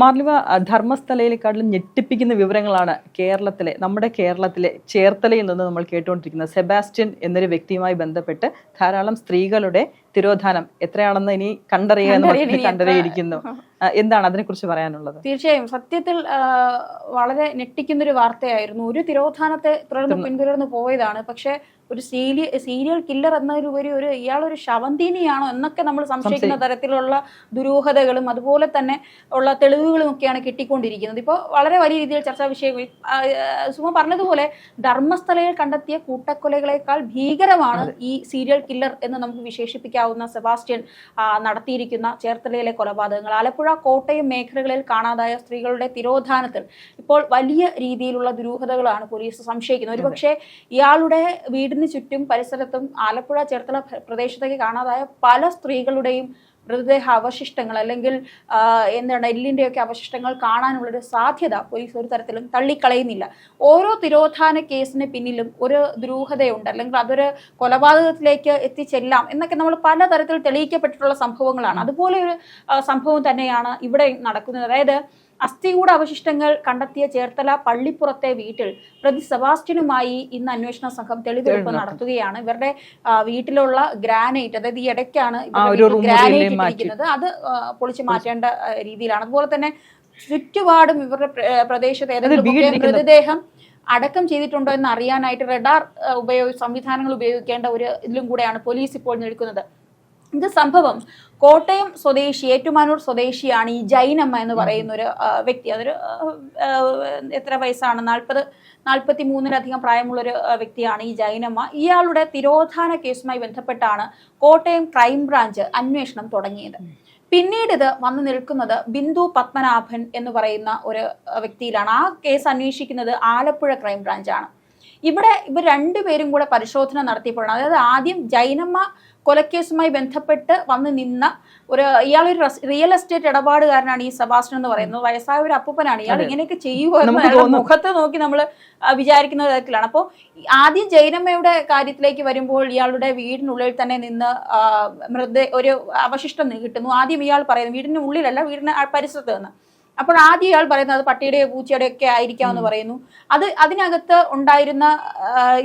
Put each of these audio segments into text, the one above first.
മാർലിവ ധർമ്മസ്ഥലയിലേക്കാട്ടിലും ഞെട്ടിപ്പിക്കുന്ന വിവരങ്ങളാണ് കേരളത്തിലെ നമ്മുടെ കേരളത്തിലെ ചേർത്തലയിൽ നിന്ന് നമ്മൾ കേട്ടുകൊണ്ടിരിക്കുന്നത്. സെബാസ്റ്റ്യൻ എന്നൊരു വ്യക്തിയുമായി ബന്ധപ്പെട്ട് ധാരാളം സ്ത്രീകളുടെ തിരോധാനം എത്രയാണെന്ന് ഇനി കണ്ടറിയുക എന്ന് അതിനെ കുറിച്ച് കണ്ടറിയിരിക്കുന്നു. എന്താണ് അതിനെക്കുറിച്ച് പറയാനുള്ളത്? തീർച്ചയായും സത്യത്തിൽ വളരെ ഞെട്ടിക്കുന്നൊരു വാർത്തയായിരുന്നു. ഒരു തിരോധാനത്തെ തുടർന്ന് പിന്തുടർന്ന് പോയതാണ്. പക്ഷെ ഒരു സീരിയ സീരിയൽ കില്ലർ എന്നതിലുപരി ഒരു ഇയാളൊരു ശവന്തീനിയാണോ എന്നൊക്കെ നമ്മൾ സംശയിക്കുന്ന തരത്തിലുള്ള ദുരൂഹതകളും അതുപോലെ തന്നെ ഉള്ള തെളിവുകളും ഒക്കെയാണ് കിട്ടിക്കൊണ്ടിരിക്കുന്നത്. ഇപ്പോൾ വളരെ വലിയ രീതിയിൽ ചർച്ചാ ആ, സുമ പറഞ്ഞതുപോലെ ധർമ്മസ്ഥലയിൽ കണ്ടെത്തിയ കൂട്ടക്കൊലകളെക്കാൾ ഭീകരമാണ് ഈ സീരിയൽ കില്ലർ എന്ന് നമുക്ക് വിശേഷിപ്പിക്കാവുന്ന സെബാസ്റ്റ്യൻ നടത്തിയിരിക്കുന്ന ചേർത്തലയിലെ കൊലപാതകങ്ങൾ. ആലപ്പുഴ കോട്ടയം മേഖലകളിൽ കാണാതായ സ്ത്രീകളുടെ തിരോധാനത്തിൽ ഇപ്പോൾ വലിയ രീതിയിലുള്ള ദുരൂഹതകളാണ് പോലീസ് സംശയിക്കുന്നത്. ഒരുപക്ഷെ ഇയാളുടെ വീടിന് ചുറ്റും പരിസരത്തും ആലപ്പുഴ ചേർത്തല പ്ര- പ്രദേശത്തേക്ക് കാണാതായ പല സ്ത്രീകളുടെയും മൃതദേഹ അവശിഷ്ടങ്ങൾ അല്ലെങ്കിൽ എന്താണ് എല്ലിന്റെയൊക്കെ അവശിഷ്ടങ്ങൾ കാണാനുള്ളൊരു സാധ്യത പോലീസ് ഒരു തരത്തിലും തള്ളിക്കളയുന്നില്ല. ഓരോ തിരോധാന കേസിന് പിന്നിലും ഒരു ദുരൂഹതയുണ്ട്. അല്ലെങ്കിൽ അതൊരു കൊലപാതകത്തിലേക്ക് എത്തിച്ചെല്ലാം എന്നൊക്കെ നമ്മൾ പലതരത്തിൽ തെളിയിക്കപ്പെട്ടിട്ടുള്ള സംഭവങ്ങളാണ്. അതുപോലെ ഒരു സംഭവം തന്നെയാണ് ഇവിടെ നടക്കുന്നത്. അതായത് അസ്ഥികൂട അവശിഷ്ടങ്ങൾ കണ്ടെത്തിയ ചേർത്തല പള്ളിപ്പുറത്തെ വീട്ടിൽ പ്രതി സെബാസ്റ്റ്യനുമായി ഇന്ന് അന്വേഷണ സംഘം തെളിവെടുപ്പ് നടത്തുകയാണ്. ഇവരുടെ വീട്ടിലുള്ള ഗ്രാനൈറ്റ് അതായത് ഈ ഇടയ്ക്കാണ് ഗ്രാനൈറ്റ് ഇട്ടിരിക്കുന്നത്. അത് പൊളിച്ചു മാറ്റേണ്ട രീതിയിലാണ്. അതുപോലെ തന്നെ ചുറ്റുപാടും ഇവരുടെ പ്രദേശത്ത് ഏതെങ്കിലും മൃതദേഹം അടക്കം ചെയ്തിട്ടുണ്ടോ എന്ന് അറിയാനായിട്ട് റഡാർ ഉപയോഗ സംവിധാനങ്ങൾ ഉപയോഗിക്കേണ്ട ഒരു ഇതിലും കൂടെയാണ് പോലീസ് ഇപ്പോൾ നിൽക്കുന്നത്. ഇത് സംഭവം കോട്ടയം സ്വദേശി ഏറ്റുമാനൂർ സ്വദേശിയാണ് ഈ ജൈനമ്മ എന്ന് പറയുന്ന ഒരു വ്യക്തി. അതൊരു എത്ര വയസ്സാണ്? നാൽപ്പത് നാൽപ്പത്തി മൂന്നിലധികം പ്രായമുള്ളൊരു വ്യക്തിയാണ് ഈ ജൈനമ്മ. ഇയാളുടെ തിരോധാന കേസുമായി ബന്ധപ്പെട്ടാണ് കോട്ടയം ക്രൈംബ്രാഞ്ച് അന്വേഷണം തുടങ്ങിയത്. പിന്നീട് ഇത് വന്നു നിൽക്കുന്നത് ബിന്ദു പത്മനാഭൻ എന്ന് പറയുന്ന ഒരു വ്യക്തിയിലാണ്. ആ കേസ് അന്വേഷിക്കുന്നത് ആലപ്പുഴ ക്രൈംബ്രാഞ്ചാണ് ഇവിടെ ഇവർ രണ്ടുപേരും കൂടെ പരിശോധന നടത്തിയപ്പോഴാണ്. അതായത് ആദ്യം ജൈനമ്മ കൊലക്കേസുമായി ബന്ധപ്പെട്ട് വന്ന് നിന്ന ഒരു ഇയാളൊരു റിയൽ എസ്റ്റേറ്റ് ഇടപാടുകാരനാണ് ഈ സെബാസ്റ്റ്യൻ എന്ന് പറയുന്നത്. വയസ്സായ ഒരു അപ്പൂപ്പനാണ്. ഇയാൾ. ഇങ്ങനെയൊക്കെ ചെയ്യുക. മുഖത്ത് നോക്കി നമ്മൾ വിചാരിക്കുന്ന തരത്തിലാണ്. അപ്പോൾ ആദ്യം ജൈനമ്മയുടെ കാര്യത്തിലേക്ക് വരുമ്പോൾ ഇയാളുടെ വീടിനുള്ളിൽ തന്നെ നിന്ന് മൃത ഒരു അവശിഷ്ടം കിട്ടുന്നു. ആദ്യം ഇയാൾ പറയുന്നു വീടിന് ഉള്ളിലല്ല വീടിന് പരിസരത്ത് നിന്ന്. അപ്പോൾ ആദ്യം ഇയാൾ പറയുന്നത് അത് പട്ടിയുടെ പൂച്ചയുടെ ഒക്കെ ആയിരിക്കാമെന്ന് പറയുന്നു. അത് അതിനകത്ത് ഉണ്ടായിരുന്ന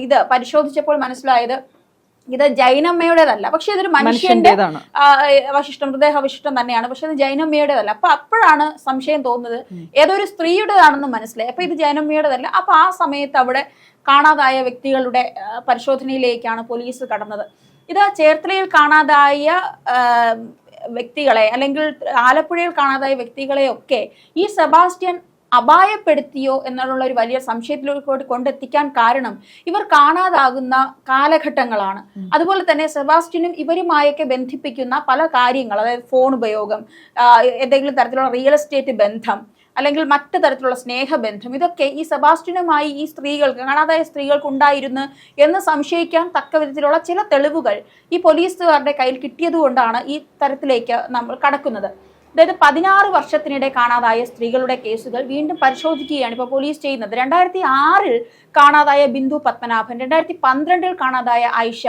ഇത് പരിശോധിച്ചപ്പോൾ മനസ്സിലായത് ഇത് ജൈനമ്മയുടേതല്ല. പക്ഷെ ഇതൊരു മനുഷ്യന്റെ അവശിഷ്ടം മൃതദേഹ അവശിഷ്ടം തന്നെയാണ്. പക്ഷെ ഇത് ജൈനമ്മയുടേതല്ല. അപ്പൊ അപ്പോഴാണ് സംശയം തോന്നുന്നത് ഏതോ ഒരു സ്ത്രീയുടേതാണെന്ന് മനസ്സിലായി. അപ്പൊ ഇത് ജൈനമ്മയുടേതല്ല. അപ്പൊ ആ സമയത്ത് അവിടെ കാണാതായ വ്യക്തികളുടെ പരിശോധനയിലേക്കാണ് പോലീസ് കടന്നത്. ഇത് ചേർത്തലയിൽ കാണാതായ വ്യക്തികളെ അല്ലെങ്കിൽ ആലപ്പുഴയിൽ കാണാതായ വ്യക്തികളെയൊക്കെ ഈ സെബാസ്റ്റ്യൻ അപായപ്പെടുത്തിയോ എന്നുള്ള ഒരു വലിയ സംശയത്തിലേക്ക് കൊണ്ടെത്തിക്കാൻ കാരണം ഇവർ കാണാതാകുന്ന കാലഘട്ടങ്ങളാണ്. അതുപോലെ തന്നെ സെബാസ്റ്റ്യനും ഇവരുമായൊക്കെ ബന്ധിപ്പിക്കുന്ന പല കാര്യങ്ങൾ അതായത് ഫോൺ ഉപയോഗം എന്തെങ്കിലും ഏതെങ്കിലും തരത്തിലുള്ള റിയൽ എസ്റ്റേറ്റ് ബന്ധം അല്ലെങ്കിൽ മറ്റു തരത്തിലുള്ള സ്നേഹബന്ധം. ഇതൊക്കെ ഈ സെബാസ്റ്റിനുമായി ഈ സ്ത്രീകൾക്ക് കാണാതായ സ്ത്രീകൾക്ക് ഉണ്ടായിരുന്നു എന്ന് സംശയിക്കാൻ തക്ക വിധത്തിലുള്ള ചില തെളിവുകൾ ഈ പോലീസുകാരുടെ കയ്യിൽ കിട്ടിയതുകൊണ്ടാണ് ഈ തരത്തിലേക്ക് നമ്മൾ കടക്കുന്നത്. അതായത് പതിനാറ് വർഷത്തിനിടെ കാണാതായ സ്ത്രീകളുടെ കേസുകൾ വീണ്ടും പരിശോധിക്കുകയാണ് ഇപ്പോൾ പോലീസ് ചെയ്യുന്നത്. രണ്ടായിരത്തി ആറിൽ കാണാതായ ബിന്ദു പത്മനാഭൻ രണ്ടായിരത്തി പന്ത്രണ്ടിൽ കാണാതായ ഐഷ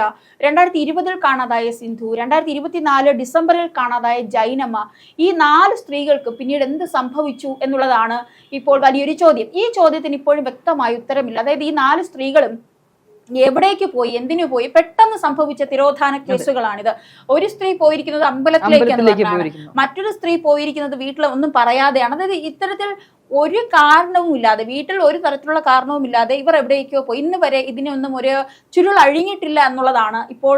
രണ്ടായിരത്തി ഇരുപതിൽ കാണാതായ സിന്ധു രണ്ടായിരത്തി ഇരുപത്തിനാല് ഡിസംബറിൽ കാണാതായ ജൈനമ്മ. ഈ നാല് സ്ത്രീകൾക്ക് പിന്നീട് എന്ത് സംഭവിച്ചു എന്നുള്ളതാണ് ഇപ്പോൾ വലിയൊരു ചോദ്യം. ഈ ചോദ്യത്തിന് ഇപ്പോഴും വ്യക്തമായ ഉത്തരമില്ല. അതായത് ഈ നാല് സ്ത്രീകളും എവിടേക്ക് പോയി എന്തിനു പോയി? പെട്ടെന്ന് സംഭവിച്ച തിരോധാന കേസുകളാണിത്. ഒരു സ്ത്രീ പോയിരിക്കുന്നത് അമ്പലത്തിലേക്ക് മറ്റൊരു സ്ത്രീ പോയിരിക്കുന്നത് വീട്ടിൽ ഒന്നും പറയാതെയാണ്. അതായത് ഇത്തരത്തിൽ ഒരു കാരണവുമില്ലാതെ വീട്ടിൽ ഒരു തരത്തിലുള്ള കാരണവുമില്ലാതെ ഇവർ എവിടേക്കോ പോയി. ഇന്ന് വരെ ഇതിനൊന്നും ഒരു ചുരുൾ അഴിഞ്ഞിട്ടില്ല എന്നുള്ളതാണ് ഇപ്പോൾ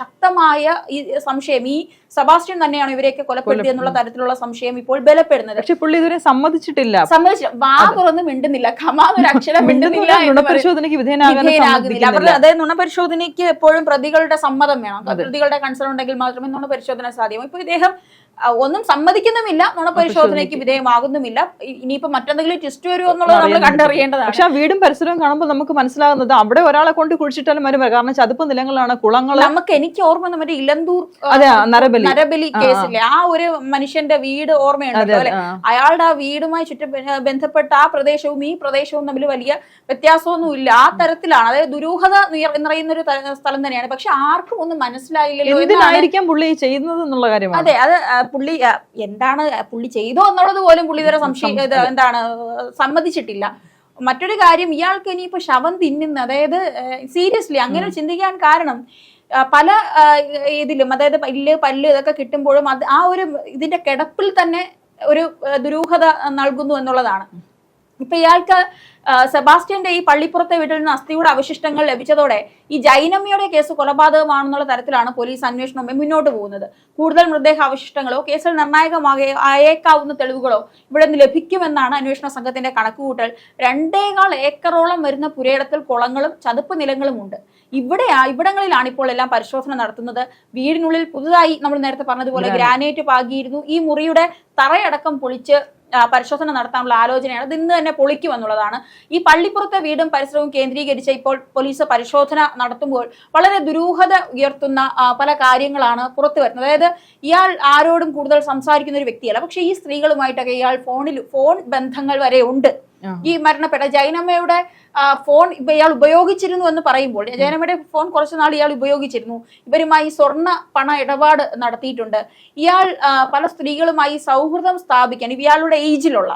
ശക്തമായ ഈ സംശയം. ഈ സെബാസ്റ്റ്യൻ തന്നെയാണ് ഇവരെയൊക്കെ കൊലപ്പെടുത്തിയത് എന്നുള്ള തരത്തിലുള്ള സംശയം ഇപ്പോൾ ബലപ്പെടുന്നത്. പക്ഷെ പുള്ളി ഇതുവരെ സമ്മതിച്ചിട്ടില്ല. സംബന്ധിച്ചില്ല വാ തുറന്ന് മിണ്ടുന്നില്ല. ഖമാന്നൊരു അക്ഷരം മിണ്ടുന്നില്ല വിധേയനാകുന്നില്ല. അവരുടെ അതായത് നുണപരിശോധനയ്ക്ക് എപ്പോഴും പ്രതികളുടെ സമ്മതം വേണം. പ്രതികളുടെ കൺസേൺ ഉണ്ടെങ്കിൽ മാത്രമേ നുണപരിശോധന സാധ്യമാകൂ ഇപ്പൊ ഇദ്ദേഹം ഒന്നും സമ്മതിക്കുന്നുമില്ല. നുണപരിശോധനയ്ക്ക് വിധേയമാകുന്നുമില്ല. ഇനിയിപ്പോ മറ്റെന്തെങ്കിലും ട്വിസ്റ്റ് വരുമോ എന്നുള്ളത് നമ്മൾ കണ്ടറിയേണ്ടതാണ്. പക്ഷെ ആ വീടും പരിസരവും കാണുമ്പോൾ നമുക്ക് മനസ്സിലാകുന്നത് അവിടെ ഒരാളെ കൊണ്ട് കുഴിച്ചിട്ടാലും വരും കാരണം ചതുപ്പ് നിലങ്ങളാണ് കുളങ്ങൾ നമുക്ക് എനിക്ക് ഓർമ്മ മറ്റേ ഇലന്തൂർ നരബലി. നരബലി ആ, ആ. ഒരു മനുഷ്യന്റെ വീട് ഓർമ്മയുണ്ട്. അയാളുടെ ആ വീടുമായി ചുറ്റ ബന്ധപ്പെട്ട ആ പ്രദേശവും ഈ പ്രദേശവും തമ്മിൽ വലിയ വ്യത്യാസമൊന്നും ഇല്ല. ആ തരത്തിലാണ്. അതായത് ദുരൂഹത നിറയുന്ന ഒരു സ്ഥലം തന്നെയാണ്. പക്ഷെ ആർക്കും ഒന്നും മനസ്സിലായില്ലല്ലോ എന്നാണ് എന്തിനായിരിക്കാം പുള്ളി ചെയ്യുന്നത് എന്നുള്ള കാര്യമാണ്. അതെ അത് പുള്ളി എന്താണ് പുള്ളി ചെയ്തോ എന്നുള്ളത് പോലും പുള്ളി ഇതുവരെ സംശയം എന്താണ് സമ്മതിച്ചിട്ടില്ല. മറ്റൊരു കാര്യം ഇയാൾക്ക് ഇനിയിപ്പോ ശവം തിന്നുന്ന അതായത് സീരിയസ്ലി അങ്ങനെ ചിന്തിക്കാൻ കാരണം പല ഇതിലും അതായത് പല്ല് പല്ല് ഇതൊക്കെ കിട്ടുമ്പോഴും അത് ആ ഒരു ഇതിന്റെ കിടപ്പിൽ തന്നെ ഒരു ദുരൂഹത നൽകുന്നു എന്നുള്ളതാണ്. ഇപ്പൊ ഇയാൾക്ക് സെബാസ്റ്റ്യന്റെ ഈ പള്ളിപ്പുറത്തെ വീട്ടിൽ നിന്ന് അസ്ഥിയുടെ അവശിഷ്ടങ്ങൾ ലഭിച്ചതോടെ ഈ ജൈനമ്മയുടെ കേസ് കൊലപാതകമാണെന്നുള്ള തരത്തിലാണ് പോലീസ് അന്വേഷണം മുന്നോട്ട് പോകുന്നത്. കൂടുതൽ മൃതദേഹ അവശിഷ്ടങ്ങളോ കേസിൽ നിർണായകമാകെ ആയേക്കാവുന്ന തെളിവുകളോ ഇവിടെ നിന്ന് ലഭിക്കുമെന്നാണ് അന്വേഷണ സംഘത്തിന്റെ കണക്കുകൂട്ടൽ. രണ്ടേകാൽ ഏക്കറോളം വരുന്ന പുരയിടത്തിൽ കുളങ്ങളും ചതുപ്പ് നിലങ്ങളും ഉണ്ട്. ഇവിടെ ഇവിടങ്ങളിലാണ് ഇപ്പോൾ എല്ലാം പരിശോധന നടത്തുന്നത്. വീടിനുള്ളിൽ പുതുതായി നമ്മൾ നേരത്തെ പറഞ്ഞതുപോലെ ഗ്രാനൈറ്റ് പാകിയിരുന്നു. ഈ മുറിയുടെ തറയടക്കം പൊളിച്ച് പരിശോധന നടത്താനുള്ള ആലോചനയാണ്. ഇത് ഇന്ന് തന്നെ പൊളിക്കും എന്നുള്ളതാണ്. ഈ പള്ളിപ്പുറത്തെ വീടും പരിസരവും കേന്ദ്രീകരിച്ച് ഇപ്പോൾ പോലീസ് പരിശോധന നടത്തുമ്പോൾ വളരെ ദുരൂഹത ഉയർത്തുന്ന പല കാര്യങ്ങളാണ് പുറത്തു വരുന്നത്. അതായത് ഇയാൾ ആരോടും കൂടുതൽ സംസാരിക്കുന്ന ഒരു വ്യക്തിയല്ല. പക്ഷേ ഈ സ്ത്രീകളുമായിട്ടൊക്കെ ഇയാൾ ഫോണിൽ ഫോൺ ബന്ധങ്ങൾ വരെ ഉണ്ട്. ഈ മരണപ്പെട്ട ജൈനമ്മയുടെ ഫോൺ ഇയാൾ ഉപയോഗിച്ചിരുന്നു എന്ന് പറയുമ്പോൾ ജൈനമ്മയുടെ ഫോൺ കുറച്ചു നാൾ ഇയാൾ ഉപയോഗിച്ചിരുന്നു. ഇവരുമായി സ്വർണ പണ ഇടപാട് നടത്തിയിട്ടുണ്ട്. ഇയാൾ പല സ്ത്രീകളുമായി സൗഹൃദം സ്ഥാപിക്കാൻ ഇയാളുടെ ഏജിലുള്ള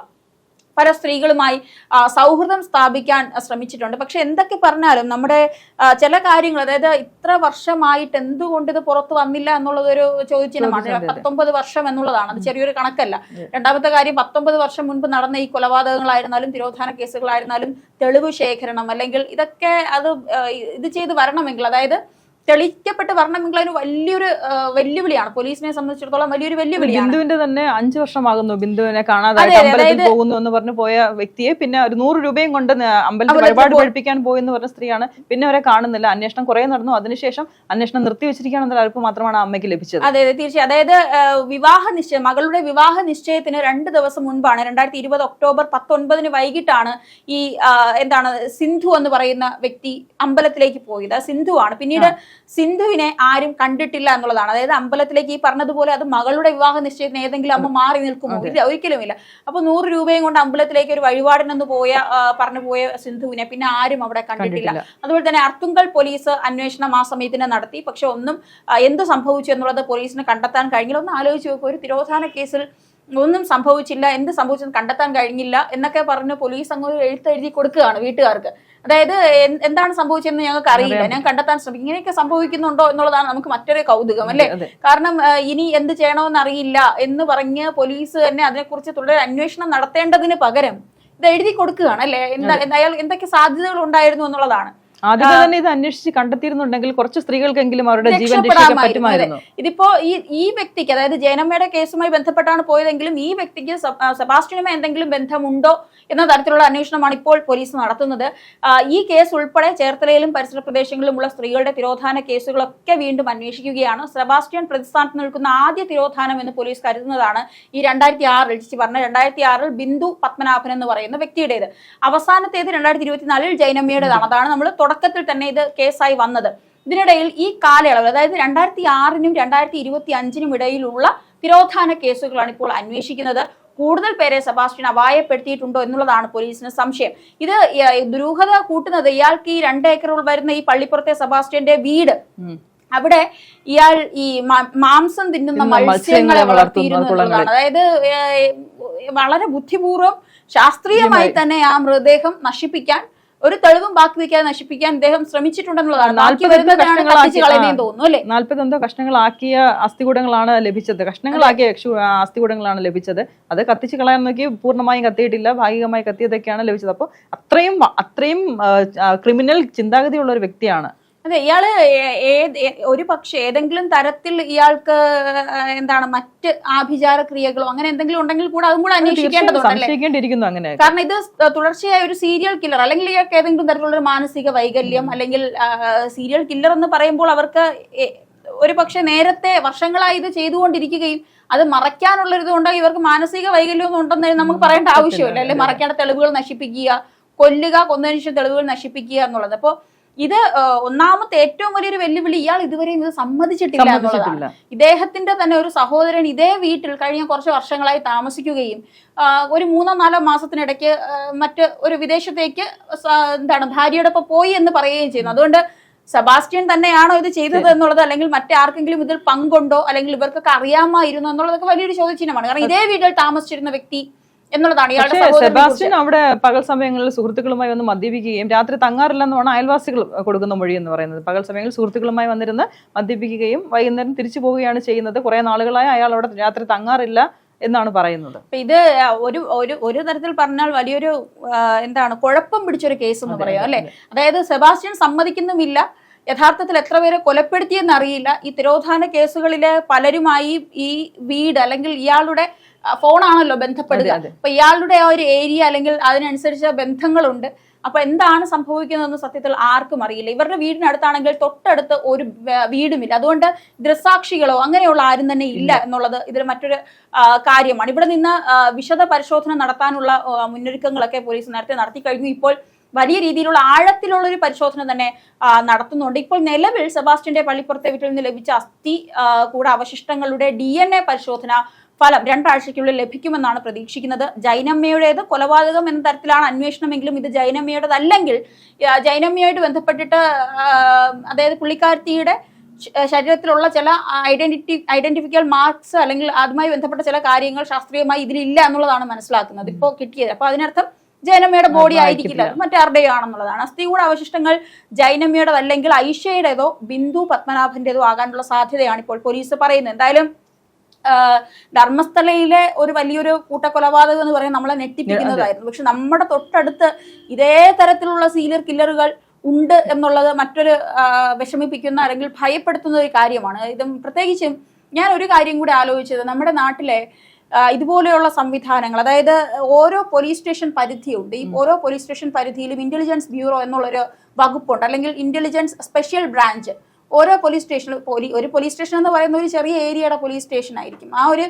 പല സ്ത്രീകളുമായി സൗഹൃദം സ്ഥാപിക്കാൻ ശ്രമിച്ചിട്ടുണ്ട്. പക്ഷെ എന്തൊക്കെ പറഞ്ഞാലും നമ്മുടെ ചില കാര്യങ്ങൾ അതായത് ഇത്ര വർഷമായിട്ട് എന്തുകൊണ്ട് ഇത് പുറത്തു വന്നില്ല എന്നുള്ളതൊരു ഒരു ചോദ്യചിഹ്നമാണ് പത്തൊമ്പത് വർഷം എന്നുള്ളതാണ്. അത് ചെറിയൊരു കണക്കല്ല. രണ്ടാമത്തെ കാര്യം പത്തൊമ്പത് വർഷം മുൻപ് നടന്ന ഈ കൊലപാതകങ്ങളായിരുന്നാലും തിരോധാന കേസുകളായിരുന്നാലും തെളിവ് ശേഖരണം അല്ലെങ്കിൽ ഇതൊക്കെ അത് ഇത് ചെയ്ത് വരണമെങ്കിൽ അതായത് തെളിയിക്കപ്പെട്ട് വരണമെങ്കിൽ അതിന് വലിയൊരു വെല്ലുവിളിയാണ്. പോലീസിനെ സംബന്ധിച്ചിടത്തോളം വലിയൊരു വെല്ലുവിളിയാണ്. ബിന്ദുവിന്റെ തന്നെ അഞ്ചു വർഷമാകുന്നു ബിന്ദുവിനെ കാണാതെ കാണാതായിട്ട് അതെ, അമ്പലത്തിൽ പോകുന്നു എന്ന് പറഞ്ഞു പോയ വ്യക്തിയെ. പിന്നെ ഒരു നൂറ് രൂപയും കൊണ്ട് അമ്പലത്തിൽ വഴിപാട് പോ- കഴിപ്പിക്കാൻ പോയി എന്ന് പറഞ്ഞ സ്ത്രീയാണ്. പിന്നെ അവരെ കാണുന്നില്ല. അന്വേഷണം കുറെ നടന്നു. അതിനുശേഷം അന്വേഷണം നിർത്തിവെച്ചിരിക്കുകയാണെന്ന അറിയിപ്പ് മാത്രമാണ് അമ്മയ്ക്ക് ലഭിച്ചത്. അതെ അതെ തീർച്ചയായും. അതായത് വിവാഹ നിശ്ചയം മകളുടെ വിവാഹ നിശ്ചയത്തിന് രണ്ട് ദിവസം മുൻപാണ് രണ്ടായിരത്തി ഇരുപത് ഒക്ടോബർ പത്തൊൻപതിന് വൈകിട്ടാണ് ഈ എന്താണ് സിന്ധു എന്ന് പറയുന്ന വ്യക്തി അമ്പലത്തിലേക്ക് പോയത്. സിന്ധു ആണ് പിന്നീട് സിന്ധുവിനെ ആരും കണ്ടിട്ടില്ല എന്നുള്ളതാണ്. അതായത് അമ്പലത്തിലേക്ക് ഈ പറഞ്ഞതുപോലെ അത് മകളുടെ വിവാഹ നിശ്ചയത്തിന് ഏതെങ്കിലും അമ്മ മാറി നിൽക്കുമോ? ഇല്ല ഒരിക്കലുമില്ല. അപ്പൊ നൂറ് രൂപയും കൊണ്ട് അമ്പലത്തിലേക്ക് ഒരു വഴിപാടിനെന്ന് പോയ പറഞ്ഞു പോയ സിന്ധുവിനെ പിന്നെ ആരും അവിടെ കണ്ടിട്ടില്ല. അതുപോലെ തന്നെ അർത്തുങ്കൽ പോലീസ് അന്വേഷണം ആ സമയത്ത് തന്നെ നടത്തി. പക്ഷെ ഒന്നും എന്ത് സംഭവിച്ചു എന്നുള്ളത് പോലീസിന് കണ്ടെത്താൻ കഴിഞ്ഞില്ല. ഒന്ന് ആലോചിച്ച് നോക്കുക ഒരു തിരോധാന കേസിൽ ഒന്നും സംഭവിച്ചില്ല എന്ത് സംഭവിച്ചെന്ന് കണ്ടെത്താൻ കഴിഞ്ഞില്ല എന്നൊക്കെ പറഞ്ഞ് പോലീസ് അങ്ങ് എഴുത്തെഴുതി കൊടുക്കുകയാണ് വീട്ടുകാർക്ക്. അതായത് എന്താണ് സംഭവിച്ചതെന്ന് ഞങ്ങൾക്ക് അറിയില്ല. ഞാൻ കണ്ടെത്താൻ ശ്രമിക്കും ഇങ്ങനെയൊക്കെ സംഭവിക്കുന്നുണ്ടോ എന്നുള്ളതാണ് നമുക്ക് മറ്റൊരു കൗതുകം അല്ലേ? കാരണം ഇനി എന്ത് ചെയ്യണമെന്ന് അറിയില്ല എന്ന് പറഞ്ഞ് പോലീസ് തന്നെ അതിനെക്കുറിച്ച് തുടരെ അന്വേഷണം നടത്തേണ്ടതിന് പകരം ഇത് എഴുതി കൊടുക്കുകയാണ് അല്ലേ? എന്താ- അയാൾ എന്തൊക്കെ സാധ്യതകൾ ഉണ്ടായിരുന്നു എന്നുള്ളതാണ്. ആദ്യമേ തന്നെ ഇത് അന്വേഷിച്ച് കണ്ടെത്തിയിരുന്നുണ്ടെങ്കിൽ കുറച്ച് സ്ത്രീകൾക്കെങ്കിലും അവരുടെ ജീവൻ രക്ഷിക്കാൻ പറ്റുമായിരുന്നു. ഇതിപ്പോ ഈ ഈ വ്യക്തിക്ക് അതായത് ജയനമ്മയുടെ കേസുമായി ബന്ധപ്പെട്ടാണ് പോയതെങ്കിലും ഈ വ്യക്തിക്ക് സെബാസ്റ്റിനുമായി എന്തെങ്കിലും ബന്ധമുണ്ടോ എന്ന തരത്തിലുള്ള അന്വേഷണമാണ് ഇപ്പോൾ പോലീസ് നടത്തുന്നത്. ഈ കേസ് ഉൾപ്പെടെ ചേർത്തലയിലും പരിസര പ്രദേശങ്ങളിലുമുള്ള സ്ത്രീകളുടെ തിരോധാന കേസുകളൊക്കെ വീണ്ടും അന്വേഷിക്കുകയാണ്. സെബാസ്റ്റ്യൻ പ്രതിസ്ഥാനത്ത് നിൽക്കുന്ന ആദ്യ തിരോധാനം എന്ന് പോലീസ് കരുതുന്നതാണ് ഈ രണ്ടായിരത്തി ആറിൽ ചേച്ചി പറഞ്ഞ രണ്ടായിരത്തി ആറിൽ ബിന്ദു പത്മനാഭൻ എന്ന് പറയുന്ന വ്യക്തിയുടേത്. അവസാനത്തേത് രണ്ടായിരത്തി ഇരുപത്തിനാലിൽ ജൈനമ്മയുടേതാണ് അതാണ് നമ്മൾ തുടക്കത്തിൽ തന്നെ ഇത് കേസായി വന്നത്. ഇതിനിടയിൽ ഈ കാലയളവ് അതായത് രണ്ടായിരത്തി ആറിനും രണ്ടായിരത്തി ഇരുപത്തി അഞ്ചിനും ഇടയിലുള്ള തിരോധാന കേസുകളാണ് ഇപ്പോൾ അന്വേഷിക്കുന്നത്. കൂടുതൽ പേരെ സെബാസ്റ്റ്യൻ അപായപ്പെടുത്തിയിട്ടുണ്ടോ എന്നുള്ളതാണ് പോലീസിന് സംശയം. ഇത് ദുരൂഹത കൂട്ടുന്നത് ഇയാൾക്ക് ഈ രണ്ട് ഏക്കറുകൾ വരുന്ന ഈ പള്ളിപ്പുറത്തെ സെബാസ്റ്റ്യന്റെ വീട്. അവിടെ ഇയാൾ ഈ മാംസം തിന്നുന്ന മത്സ്യങ്ങളെ വളർത്തിയിരുന്നതാണ് വളർത്തിയിരുന്നു എന്നുള്ളതാണ് അതായത് വളരെ ബുദ്ധിപൂർവം ശാസ്ത്രീയമായി തന്നെ ആ മൃതദേഹം നശിപ്പിക്കാൻ ഒരു തെളിവും ബാക്കി വെക്കാതെ നശിപ്പിക്കാൻ അദ്ദേഹം ശ്രമിച്ചിട്ടുണ്ടെന്നുള്ളതാണ്. ബാക്കി വരുന്നതാണ് കത്തിച്ച് കളയുന്നതെന്ന്. തോന്നുന്നു അല്ലേ? കഷ്ണങ്ങളാക്കിയ അസ്ഥികൂടങ്ങളാണ് ലഭിച്ചത്. കഷ്ണങ്ങളാക്കിയ അസ്ഥികൂടങ്ങളാണ് ലഭിച്ചത്. അത് കത്തിച്ച് കളയാൻ നോക്കി പൂർണമായും കത്തിയിട്ടില്ല. ഭാഗികമായി കത്തിയതൊക്കെയാണ് ലഭിച്ചത്. അപ്പോൾ അത്രയും അത്രയും ക്രിമിനൽ ചിന്താഗതിയുള്ള ഒരു വ്യക്തിയാണ് അതെ ഇയാൾ ഏത് ഒരു പക്ഷെ ഏതെങ്കിലും തരത്തിൽ ഇയാൾക്ക് എന്താണ് മറ്റ് ആഭിചാര ക്രിയകളോ അങ്ങനെ എന്തെങ്കിലും ഉണ്ടെങ്കിൽ കൂടെ അതും കൂടെ അന്വേഷിക്കേണ്ടതുണ്ട് അങ്ങനെ. കാരണം ഇത് തുടർച്ചയായ ഒരു സീരിയൽ കില്ലർ അല്ലെങ്കിൽ ഇയാൾക്ക് ഏതെങ്കിലും തരത്തിലുള്ള ഒരു മാനസിക വൈകല്യം അല്ലെങ്കിൽ സീരിയൽ കില്ലർ എന്ന് പറയുമ്പോൾ അവർക്ക് ഒരു പക്ഷെ നേരത്തെ വർഷങ്ങളായി ഇത് ചെയ്തുകൊണ്ടിരിക്കുകയും അത് മറയ്ക്കാനുള്ള ഇതുകൊണ്ട് ഇവർക്ക് മാനസിക വൈകല്യം ഉണ്ടെന്ന് നമുക്ക് പറയേണ്ട ആവശ്യമില്ല അല്ലെ? അതെ. മറയ്ക്കേണ്ട തെളിവുകൾ നശിപ്പിക്കുക കൊല്ലുക കൊന്നതിന് ശേഷം തെളിവുകൾ നശിപ്പിക്കുക എന്നുള്ളത്. അപ്പോൾ ഇത് ഒന്നാമത്തെ ഏറ്റവും വലിയൊരു വെല്ലുവിളി ഇയാൾ ഇതുവരെയും ഇത് സമ്മതിച്ചിട്ടില്ല എന്നുള്ളതാണ്. ഇദ്ദേഹത്തിന്റെ തന്നെ ഒരു സഹോദരൻ ഇതേ വീട്ടിൽ കഴിഞ്ഞ കുറച്ച് വർഷങ്ങളായി താമസിക്കുകയും ഒരു മൂന്നോ നാലോ മാസത്തിനിടയ്ക്ക് മറ്റ് ഒരു വിദേശത്തേക്ക് എന്താണ് ഭാര്യയോടൊപ്പം പോയി എന്ന് പറയുകയും ചെയ്യുന്നു. അതുകൊണ്ട് സെബാസ്റ്റ്യൻ തന്നെയാണോ ഇത് ചെയ്തത് എന്നുള്ളത് അല്ലെങ്കിൽ മറ്റാർക്കെങ്കിലും ഇതിൽ പങ്കുണ്ടോ അല്ലെങ്കിൽ ഇവർക്കൊക്കെ അറിയാമായിരുന്നു എന്നുള്ളതൊക്കെ വലിയൊരു ചോദ്യചിഹ്നമാണ്. കാരണം ഇതേ വീട്ടിൽ താമസിച്ചിരുന്ന വ്യക്തി എന്നുള്ളതാണ് ഇയാളുടെ സെബാസ്റ്റ്യൻ അവിടെ പകൽ സമയങ്ങളിൽ സുഹൃത്തുക്കളുമായി വന്ന് മദ്യപിക്കുകയും രാത്രി തങ്ങാറില്ലെന്നാണ് അയൽവാസികൾ കൊടുക്കുന്ന മൊഴി എന്ന് പറയുന്നത്. പകൽ സമയങ്ങളിൽ സുഹൃത്തുക്കളുമായി വന്നിരുന്ന് മദ്യപിക്കുകയും വൈകുന്നേരം തിരിച്ചു പോവുകയാണ് ചെയ്യുന്നത്. കുറെ നാളുകളായി അയാൾ അവിടെ രാത്രി തങ്ങാറില്ല എന്നാണ് പറയുന്നത്. ഇത് ഒരു ഒരു ഒരു തരത്തിൽ പറഞ്ഞാൽ വലിയൊരു എന്താണ് കുഴപ്പം പിടിച്ചൊരു കേസ് എന്ന് പറയാം അല്ലെ? അതായത് സെബാസ്റ്റ്യൻ സമ്മതിക്കുന്നുമില്ല. യഥാർത്ഥത്തിൽ എത്ര പേരെ കൊലപ്പെടുത്തിയെന്ന് അറിയില്ല ഈ തിരോധാന കേസുകളിലെ പലരുമായി ഈ വീട് അല്ലെങ്കിൽ ഇയാളുടെ ഫോണാണല്ലോ ബന്ധപ്പെടുക. അപ്പൊ ഇയാളുടെ ആ ഒരു ഏരിയ അല്ലെങ്കിൽ അതിനനുസരിച്ച് ബന്ധങ്ങളുണ്ട്. അപ്പൊ എന്താണ് സംഭവിക്കുന്നതെന്ന് സത്യത്തിൽ ആർക്കും അറിയില്ല. ഇവരുടെ വീടിനടുത്താണെങ്കിൽ തൊട്ടടുത്ത് ഒരു വീടുമില്ല. അതുകൊണ്ട് ദൃസാക്ഷികളോ അങ്ങനെയുള്ള ആരും തന്നെ ഇല്ല എന്നുള്ളത് ഇതിൽ മറ്റൊരു കാര്യമാണ്. ഇവിടെ നിന്ന് വിശദ പരിശോധന നടത്താനുള്ള മുന്നൊരുക്കങ്ങളൊക്കെ പോലീസ് നേരത്തെ നടത്തി കഴിഞ്ഞു. ഇപ്പോൾ വലിയ രീതിയിലുള്ള ആഴത്തിലുള്ള ഒരു പരിശോധന തന്നെ നടത്തുന്നുണ്ട്. ഇപ്പോൾ നിലവിൽ സെബാസ്റ്റ്യന്റെ പള്ളിപ്പുറത്തെ വീട്ടിൽ നിന്ന് ലഭിച്ച അസ്ഥി കൂടെ അവശിഷ്ടങ്ങളുടെ ഡി പരിശോധന ഫലം രണ്ടാഴ്ചയ്ക്കുള്ളിൽ ലഭിക്കുമെന്നാണ് പ്രതീക്ഷിക്കുന്നത്. ജൈനമ്മയുടേത് കൊലപാതകം എന്ന തരത്തിലാണ് അന്വേഷണമെങ്കിലും ഇത് ജൈനമ്മയുടേതല്ലെങ്കിൽ ജൈനമ്മയുമായിട്ട് ബന്ധപ്പെട്ടിട്ട് അതായത് പുള്ളിക്കാരത്തിയുടെ ശരീരത്തിലുള്ള ചില ഐഡന്റിറ്റി ഐഡന്റിഫിക്കൽ മാർക്സ് അല്ലെങ്കിൽ അതുമായി ബന്ധപ്പെട്ട ചില കാര്യങ്ങൾ ശാസ്ത്രീയമായി ഇതിലില്ല എന്നുള്ളതാണ് മനസ്സിലാക്കുന്നത്. ഇപ്പോൾ കിട്ടിയത്. അപ്പോൾ അതിനർത്ഥം ജൈനമ്മയുടെ ബോഡി ആയിരിക്കില്ല. മറ്റാരുടെയോ ആണെന്നുള്ളതാണ് അസ്ഥികൂടെ അവശിഷ്ടങ്ങൾ ജൈനമ്മയുടേതല്ലെങ്കിൽ ഐഷയുടേതോ ബിന്ദു പത്മനാഭന്റേതോ ആകാനുള്ള സാധ്യതയാണ് ഇപ്പോൾ പോലീസ് പറയുന്നത്. എന്തായാലും ധർമ്മസ്ഥലയിലെ ഒരു വലിയൊരു കൂട്ടക്കൊലപാതകം എന്ന് പറയുന്നത് നമ്മളെ ഞെട്ടിപ്പിക്കുന്നതായിരുന്നു. പക്ഷെ നമ്മുടെ തൊട്ടടുത്ത് ഇതേ തരത്തിലുള്ള സീരിയൽ കില്ലറുകൾ ഉണ്ട് എന്നുള്ളത് മറ്റൊരു വിഷമിപ്പിക്കുന്ന അല്ലെങ്കിൽ ഭയപ്പെടുത്തുന്ന ഒരു കാര്യമാണ്. ഇതും പ്രത്യേകിച്ചും ഞാൻ ഒരു കാര്യം കൂടി ആലോചിച്ചത്. നമ്മുടെ നാട്ടിലെ ഇതുപോലെയുള്ള സംവിധാനങ്ങൾ അതായത് ഓരോ പോലീസ് സ്റ്റേഷൻ പരിധിയുണ്ട്. ഈ ഓരോ പോലീസ് സ്റ്റേഷൻ പരിധിയിലും ഇന്റലിജൻസ് ബ്യൂറോ എന്നുള്ളൊരു വകുപ്പുണ്ട്. അല്ലെങ്കിൽ ഇന്റലിജൻസ് സ്പെഷ്യൽ ബ്രാഞ്ച് ഓരോ പോലീസ് സ്റ്റേഷനിൽ പോലീ ഒരു പോലീസ് സ്റ്റേഷൻ എന്ന് പറയുന്ന ഒരു ചെറിയ ഏരിയയുടെ പോലീസ് സ്റ്റേഷൻ ആയിരിക്കും. ആ ഒരു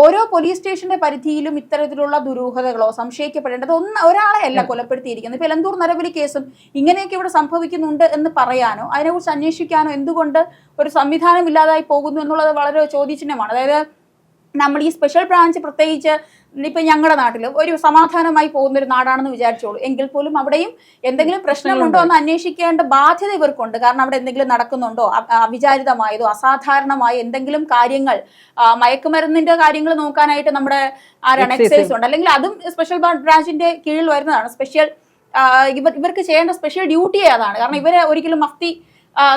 ഓരോ പോലീസ് സ്റ്റേഷന്റെ പരിധിയിലും ഇത്തരത്തിലുള്ള ദുരൂഹതകളോ സംശയിക്കപ്പെടേണ്ടത് ഒന്ന് ഒരാളെ അല്ല കൊലപ്പെടുത്തിയിരിക്കുന്നത്. ഇപ്പൊ എലന്തൂർ നരബലി കേസും ഇങ്ങനെയൊക്കെ ഇവിടെ സംഭവിക്കുന്നുണ്ട് എന്ന് പറയാനോ അതിനെക്കുറിച്ച് അന്വേഷിക്കാനോ എന്തുകൊണ്ട് ഒരു സംവിധാനം ഇല്ലാതായി പോകുന്നു എന്നുള്ളത് വളരെ ചോദ്യചിഹ്നമാണ്. അതായത് നമ്മൾ ഈ സ്പെഷ്യൽ ബ്രാഞ്ച് പ്രത്യേകിച്ച് ഇപ്പൊ ഞങ്ങളുടെ നാട്ടിൽ ഒരു സമാധാനമായി പോകുന്ന ഒരു നാടാണെന്ന് വിചാരിച്ചോളൂ. എങ്കിൽ പോലും അവിടെയും എന്തെങ്കിലും പ്രശ്നമുണ്ടോ എന്ന് അന്വേഷിക്കേണ്ട ബാധ്യത ഇവർക്കുണ്ട്. കാരണം അവിടെ എന്തെങ്കിലും നടക്കുന്നുണ്ടോ? അവിചാരിതമായതോ അസാധാരണമായ എന്തെങ്കിലും കാര്യങ്ങൾ മയക്കുമരുന്നിന്റെ കാര്യങ്ങൾ നോക്കാനായിട്ട് നമ്മുടെ ആരാണ്. എക്സൈസ് ഉണ്ട്. അല്ലെങ്കിൽ അതും സ്പെഷ്യൽ ബ്രാഞ്ചിന്റെ കീഴിൽ വരുന്നതാണ്. സ്പെഷ്യൽ ഇവർ ഇവർക്ക് ചെയ്യേണ്ട സ്പെഷ്യൽ ഡ്യൂട്ടി അതാണ് കാരണം ഇവരെ ഒരിക്കലും മഫ്തി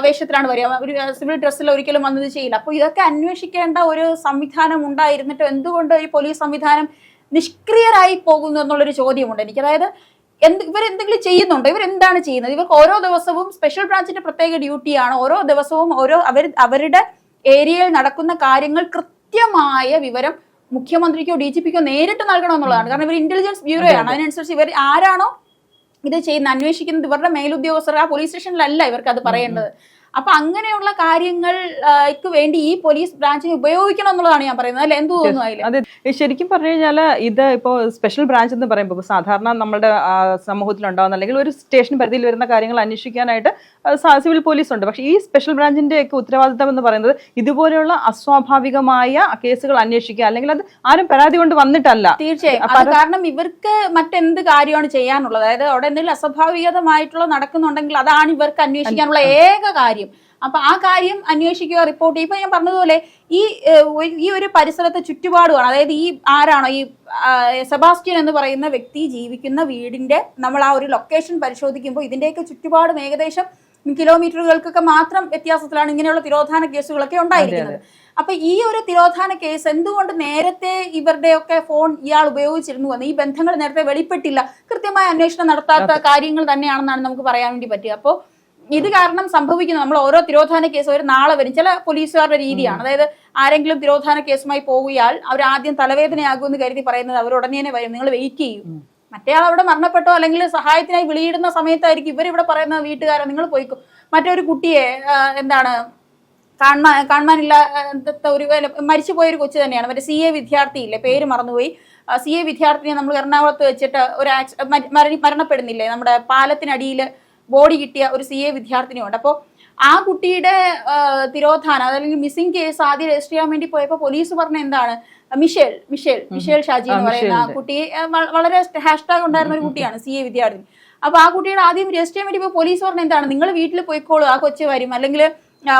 വേഷത്തിലാണ് വരിക. ഒരു സിവിൽ ഡ്രസ്സിൽ ഒരിക്കലും വന്നത് ചെയ്യില്ല. അപ്പോൾ ഇതൊക്കെ അന്വേഷിക്കേണ്ട ഒരു സംവിധാനം ഉണ്ടായിരുന്നിട്ട് എന്തുകൊണ്ട് ഈ പോലീസ് സംവിധാനം നിഷ്ക്രിയരായി പോകുന്നു എന്നുള്ളൊരു ചോദ്യമുണ്ട് എനിക്ക്. അതായത് എന്ത് ഇവരെന്തെങ്കിലും ചെയ്യുന്നുണ്ടോ? ഇവരെന്താണ് ചെയ്യുന്നത്? ഇവർക്ക് ഓരോ ദിവസവും സ്പെഷ്യൽ ബ്രാഞ്ചിന്റെ പ്രത്യേക ഡ്യൂട്ടിയാണ് ഓരോ ദിവസവും ഓരോ അവർ അവരുടെ ഏരിയയിൽ നടക്കുന്ന കാര്യങ്ങൾ കൃത്യമായ വിവരം മുഖ്യമന്ത്രിക്കോ ഡി ജി പിക്കോ നേരിട്ട് നൽകണമെന്നുള്ളതാണ്. കാരണം ഇവർ ഇന്റലിജൻസ് ബ്യൂറോയാണ് ആണ് അതിനനുസരിച്ച് ഇവർ ആരാണോ ഇത് ചെയ്യുന്ന അന്വേഷിക്കുന്നത് ഇവരുടെ മേലുദ്യോഗസ്ഥർ ആ പോലീസ് സ്റ്റേഷനിലല്ല ഇവർക്ക് അത് പറയേണ്ടത്. അപ്പൊ അങ്ങനെയുള്ള കാര്യങ്ങൾക്ക് വേണ്ടി ഈ പോലീസ് ബ്രാഞ്ചിനെ ഉപയോഗിക്കണം എന്നുള്ളതാണ് ഞാൻ പറയുന്നത്. അല്ലെ? എന്ത് തോന്നുന്നു അതിൽ അതെ. ശരിക്കും പറഞ്ഞു കഴിഞ്ഞാൽ ഇത് ഇപ്പോൾ സ്പെഷ്യൽ ബ്രാഞ്ച് എന്ന് പറയുമ്പോൾ സാധാരണ നമ്മുടെ സമൂഹത്തിൽ ഉണ്ടാകുന്ന അല്ലെങ്കിൽ ഒരു സ്റ്റേഷൻ പരിധിയിൽ വരുന്ന കാര്യങ്ങൾ അന്വേഷിക്കാനായിട്ട് സിവിൽ പോലീസ് ഉണ്ട്. പക്ഷേ ഈ സ്പെഷ്യൽ ബ്രാഞ്ചിന്റെ ഒക്കെ ഉത്തരവാദിത്തം എന്ന് പറയുന്നത് ഇതുപോലെയുള്ള അസ്വാഭാവികമായ കേസുകൾ അന്വേഷിക്കുക. അല്ലെങ്കിൽ അത് ആരും പരാതി കൊണ്ട് വന്നിട്ടല്ല. തീർച്ചയായും. കാരണം ഇവർക്ക് മറ്റെന്ത് കാര്യമാണ് ചെയ്യാനുള്ളത്? അതായത് അവിടെ എന്തെങ്കിലും അസ്വാഭാവികതമായിട്ടുള്ള നടക്കുന്നുണ്ടെങ്കിൽ അതാണ് ഇവർക്ക് അന്വേഷിക്കാനുള്ള ഏക കാര്യം. അപ്പൊ ആ കാര്യം അന്വേഷിക്കുക റിപ്പോർട്ട് ചെയ്യും ഇപ്പൊ ഞാൻ പറഞ്ഞതുപോലെ ഈ ഈ ഒരു പരിസരത്തെ ചുറ്റുപാടുമാണ് അതായത് ഈ ആരാണോ ഈ സെബാസ്റ്റ്യൻ എന്ന് പറയുന്ന വ്യക്തി ജീവിക്കുന്ന വീടിന്റെ നമ്മൾ ആ ഒരു ലൊക്കേഷൻ പരിശോധിക്കുമ്പോൾ ഇതിന്റെയൊക്കെ ചുറ്റുപാടും ഏകദേശം കിലോമീറ്ററുകൾക്കൊക്കെ മാത്രം വ്യത്യാസത്തിലാണ് ഇങ്ങനെയുള്ള തിരോധാന കേസുകളൊക്കെ ഉണ്ടായിരിക്കുന്നത്. അപ്പൊ ഈ ഒരു തിരോധാന കേസ് എന്തുകൊണ്ട് നേരത്തെ ഇവരുടെയൊക്കെ ഫോൺ ഇയാൾ ഉപയോഗിച്ചിരുന്നു എന്ന് ഈ ബന്ധങ്ങൾ നേരത്തെ വെളിപ്പെട്ടില്ല? കൃത്യമായ അന്വേഷണം നടത്താത്ത കാര്യങ്ങൾ തന്നെയാണെന്നാണ് നമുക്ക് പറയാൻ വേണ്ടി പറ്റുക. അപ്പോൾ ഇത് കാരണം സംഭവിക്കുന്നത് നമ്മൾ ഓരോ തിരോധാന കേസ് ഒരു നാളെ വരും. ചില പോലീസുകാരുടെ രീതിയാണ്. അതായത് ആരെങ്കിലും തിരോധാന കേസുമായി പോകിയാൽ അവർ ആദ്യം തലവേദനയാകുമെന്ന് കരുതി പറയുന്നത് അവർ ഉടനെ തന്നെ വരും. നിങ്ങൾ വെയിറ്റ് ചെയ്യും. മറ്റേ ആൾ അവിടെ മരണപ്പെട്ടോ അല്ലെങ്കിൽ സഹായത്തിനായി വിളിയിടുന്ന സമയത്തായിരിക്കും ഇവരിവിടെ പറയുന്ന വീട്ടുകാരെ. നിങ്ങൾ പോയിക്കും. മറ്റൊരു കുട്ടിയെ എന്താണ് കാണാൻ കാണാനില്ലാത്ത ഒരു മരിച്ചു ഒരു കൊച്ചു തന്നെയാണ്. മറ്റേ സി എ വിദ്യാർത്ഥിയില്ലേ പേര് മറന്നുപോയി. സി എ വിദ്യാർത്ഥിനെ നമ്മൾ എറണാകുളത്ത് വെച്ചിട്ട് ഒരു മരണപ്പെടുന്നില്ലേ? നമ്മുടെ പാലത്തിനടിയിൽ ബോഡി കിട്ടിയ ഒരു സി എ വിദ്യാർത്ഥിനിയുണ്ട്. അപ്പോൾ ആ കുട്ടിയുടെ തിരോധാനം അതല്ലെങ്കിൽ മിസ്സിംഗ് കേസ് ആദ്യം രജിസ്റ്റർ ചെയ്യാൻ വേണ്ടി പോയപ്പോൾ പോലീസ് പറഞ്ഞ എന്താണ്? മിഷേൽ മിഷേൽ മിഷേൽ ഷാജി എന്ന് പറയുന്ന ആ കുട്ടി വളരെ ഹാഷ്ടാഗ് ഉണ്ടായിരുന്ന ഒരു കുട്ടിയാണ് സി എ വിദ്യാർത്ഥിനി. അപ്പൊ ആ കുട്ടിയുടെ ആദ്യം രജിസ്റ്റർ ചെയ്യാൻ വേണ്ടി പോയി പോലീസ് പറഞ്ഞ എന്താണ്? നിങ്ങൾ വീട്ടിൽ പോയിക്കോളൂ ആ കൊച്ചു വരും. അല്ലെങ്കിൽ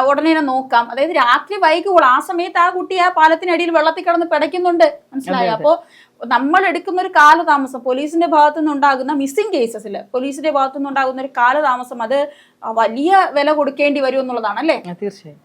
ഉടനെ തന്നെ നോക്കാം. അതായത് രാത്രി വൈകുമ്പോൾ ആ സമയത്ത് ആ കുട്ടി ആ പാലത്തിനടിയിൽ വെള്ളത്തിൽ കിടന്ന് പിടയ്ക്കുന്നുണ്ട്. മനസ്സിലായോ. അപ്പോ നമ്മൾ എടുക്കുന്ന ഒരു കാലതാമസം പോലീസിന്റെ ഭാഗത്തു നിന്നുണ്ടാകുന്ന മിസ്സിംഗ് കേസസിൽ പോലീസിന്റെ ഭാഗത്തു നിന്നുണ്ടാകുന്ന ഒരു കാലതാമസം അത് വലിയ വില കൊടുക്കേണ്ടി വരും എന്നുള്ളതാണ് അല്ലേ? തീർച്ചയായും.